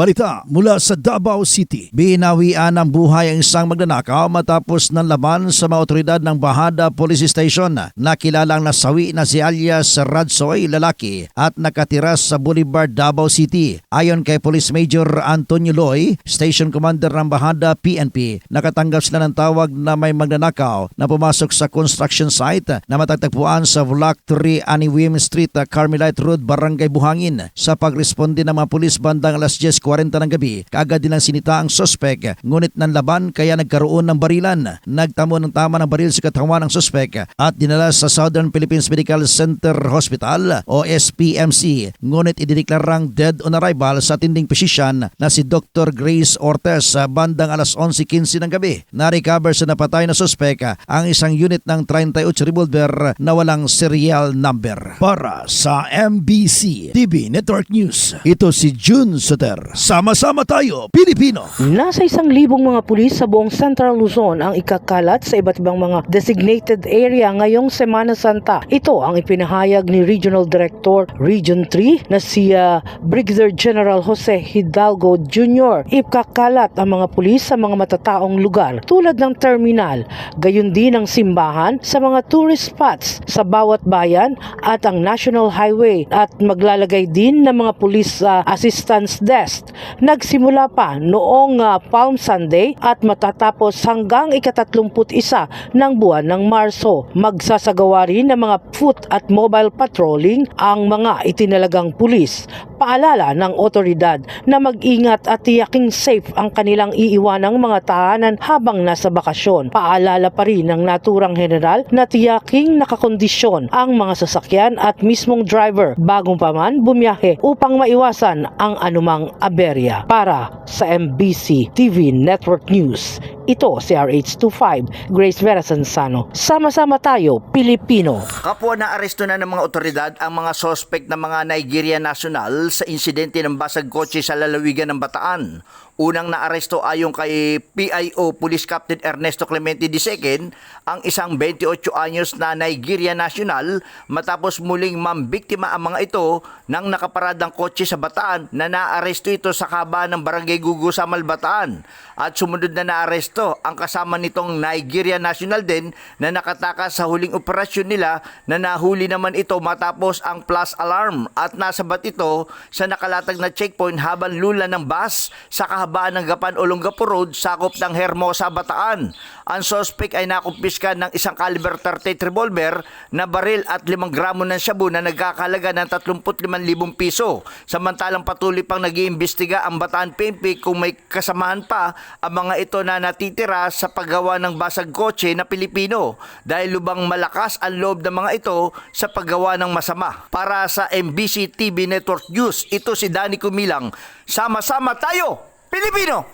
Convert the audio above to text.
Balita mula sa Davao City. Binawian ng buhay ang isang magnanakaw matapos ng laban sa mga otoridad ng Bahada Police Station na kilalang nasawi na si alias Radsoy lalaki at nakatira sa Boulevard, Davao City. Ayon kay Police Major Antonio Loy, Station Commander ng Bahada PNP, nakatanggap sila ng tawag na may magnanakaw na pumasok sa construction site na matatagpuan sa Block 3 Aniwim Street, Carmelite Road, Barangay Buhangin. Sa pagresponde ng mga pulis bandang alas 10.40 ng gabi, kaagad nilang sinita ang suspek. Ngunit ng laban kaya nagkaroon ng barilan. Nagtamo ng tama ng baril sa katawan ng suspek at dinala sa Southern Philippines Medical Center Hospital o SPMC. Ngunit idineklarang dead on arrival sa tinding physician na si Dr. Grace Ortez sa bandang alas 11.15 ng gabi. Na-recover sa napatay na suspek ang isang unit ng 38 revolver na walang serial number. Para sa MBC TV Network News, ito si June Soter. Sama-sama tayo, Pilipino! Nasa isang libong mga pulis sa buong Central Luzon ang ikakalat sa iba't ibang mga designated area ngayong Semana Santa. Ito ang ipinahayag ni Regional Director Region 3 na si ah, Brigadier General Jose Hidalgo Jr. Ipkakalat ang mga pulis sa mga matataong lugar tulad ng terminal, gayon din ang simbahan sa mga tourist spots sa bawat bayan at ang National Highway at maglalagay din ng mga pulis sa assistance desk. Nagsimula pa noong ah, Palm Sunday at matatapos hanggang ikatatlumput isa ng buwan ng Marso. Magsasagawa rin ng mga foot at mobile patrolling ang mga itinalagang pulis. Paalala ng otoridad na mag-ingat at tiyaking safe ang kanilang iiwanang mga tahanan habang nasa bakasyon. Paalala pa rin ng naturang general na tiyaking nakakondisyon ang mga sasakyan at mismong driver bagong pa man bumiyahe upang maiwasan ang anumang aberya. Para sa MBC TV Network News, ito si RH25 Grace Vera Sansano. Sama-sama tayo, Pilipino. Kapwa na aresto na ng mga otoridad ang mga sospek ng mga Nigeria national sa insidente ng basag kotse sa lalawigan ng Bataan. Unang naaresto ayon kay PIO Police Captain Ernesto Clemente II ang isang 28 anyos na Nigeria national matapos muling mambiktima ang mga ito ng nakaparadang kotse sa Bataan na naaresto ito sa kaba ng Barangay Gugu sa Malbataan. At sumunod na naaresto ang kasama nitong Nigeria national din na nakatakas sa huling operasyon nila na nahuli naman ito matapos ang plus alarm at nasabat ito sa nakalatag na checkpoint habang lula ng bus sa kahabaan ng Gapan Olongapo Road sakop ng Hermosa, Bataan. Ang suspect ay nakumpiskan ng isang caliber 38 revolver na baril at 5 gramo ng shabu na nagkakalaga ng 35,000 piso. Samantalang patuloy pang nag-iimbestiga ang Bataan PNP kung may kasamahan pa ang mga ito na natitira sa paggawa ng basag kotse na Pilipino dahil lubang malakas ang loob ng mga ito sa paggawa ng masama. Para sa MBC TV Network News, ito si Danny Kumilang. Sama-sama tayo, Pilipino!